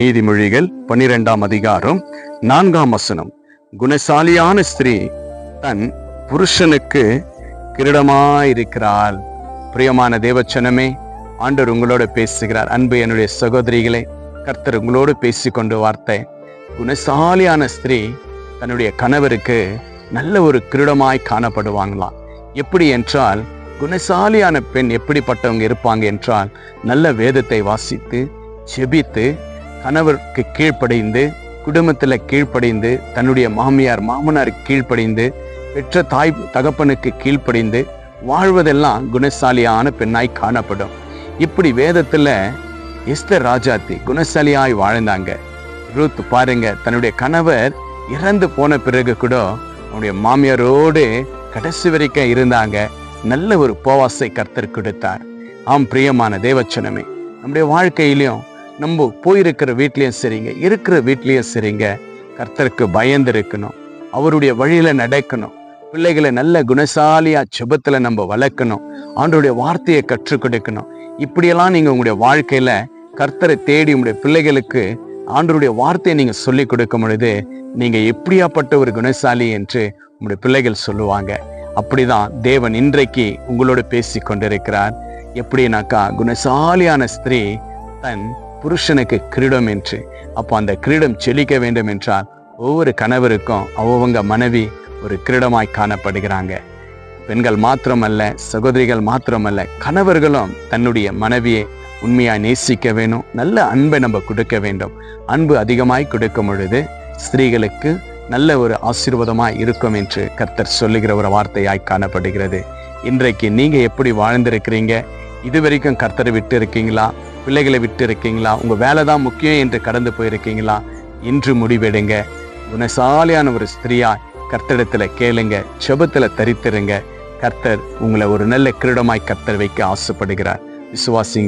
நீதிமொழிகள் பன்னிரெண்டாம் அதிகாரம் நான்காம் வசனம். குணசாலியான ஸ்திரீ தன் புருஷனுக்கு கிரீடமாயிருக்கிறாள். பிரியமான தேவச்சனமே ஆண்டவர் உங்களோட பேசுகிறார். அன்பு என்னுடைய சகோதரிகளே கர்த்தர் உங்களோடு பேசிக்கொண்டு வார்த்தை. குணசாலியான ஸ்திரீ தன்னுடைய கணவருக்கு நல்ல ஒரு கிரீடமாய் காணப்படுவாங்களாம் எப்படி என்றால் குணசாலியான பெண் எப்படிப்பட்டவங்க இருப்பாங்க என்றால் நல்ல வேதத்தை வாசித்து செபித்து கணவருக்கு கீழ்ப்படிந்து குடும்பத்தில் கீழ்ப்படிந்து தன்னுடைய மாமியார் மாமனார் கீழ்ப்படைந்து பெற்ற தாய் தகப்பனுக்கு கீழ்ப்படைந்து வாழ்வதெல்லாம் குணசாலியான பெண்ணாய் காணப்படும். இப்படி வேதத்துல எஸ்தர் ராஜாத்தி குணசாலியாய் வாழ்ந்தாங்க. ரூத் பாருங்க தன்னுடைய கணவர் இறந்து போன பிறகு கூட அவனுடைய மாமியாரோடு கடைசி வரைக்கும் இருந்தாங்க. நல்ல ஒரு போவாசை கர்த்தர் கொடுத்தார். ஆம் பிரியமான தேவச்சனமே நம்முடைய வாழ்க்கையிலையும் நம்ம போயிருக்கிற வீட்லேயும் சரிங்க இருக்கிற வீட்லேயும் சரிங்க. கர்த்தருக்கு பயந்து இருக்கணும் அவருடைய வழியில் நடக்கணும். பிள்ளைகளை நல்ல குணசாலியா செபத்தில் நம்ம வளர்க்கணும். ஆண்டோடைய வார்த்தையை கற்றுக் கொடுக்கணும். இப்படியெல்லாம் நீங்கள் உங்களுடைய வாழ்க்கையில் கர்த்தரை தேடி உங்களுடைய பிள்ளைகளுக்கு ஆண்டருடைய வார்த்தையை நீங்கள் சொல்லி கொடுக்கும் பொழுது நீங்கள் எப்படியாப்பட்ட ஒரு குணசாலி என்று உங்களுடைய பிள்ளைகள் சொல்லுவாங்க. அப்படிதான் தேவன் இன்றைக்கு உங்களோடு பேசி கொண்டிருக்கிறார். எப்படின்னாக்கா குணசாலியான ஸ்திரீ தன் புருஷனுக்கு கிரீடம் என்று. அப்போ அந்த கிரீடம் செழிக்க வேண்டும் என்றால் ஒவ்வொரு கணவருக்கும் அவங்க மனைவி ஒரு கிரீடமாய் காணப்படுகிறாங்க. பெண்கள் மாத்திரமல்ல சகோதரிகள் மாத்திரமல்ல கணவர்களும் தன்னுடைய மனைவியை உண்மையாக நேசிக்க வேணும் நல்ல அன்பை நம்ம கொடுக்க வேண்டும். அன்பு அதிகமாய் கொடுக்கும் பொழுது ஸ்திரீகளுக்கு நல்ல ஒரு ஆசீர்வாதமாக இருக்கும் என்று கர்த்தர் சொல்லுகிற ஒரு வார்த்தையாய் காணப்படுகிறது. இன்றைக்கு நீங்க எப்படி வாழ்ந்திருக்கிறீங்க? இதுவரைக்கும் கர்த்தரை விட்டு இருக்கீங்களா பிள்ளைகளை விட்டு இருக்கீங்களா உங்க வேலை தான் முக்கியம் என்று கடந்து போயிருக்கீங்களா? இன்று முடிவெடுங்க. குணசாலியான ஒரு ஸ்திரியா கர்த்தடத்தில் கேளுங்க. செபத்துல தரித்திருங்க. கர்த்தர் உங்களை ஒரு நல்ல கிரீடமாய் கர்த்தர் வைக்க ஆசைப்படுகிறார். விசுவாசிங்க.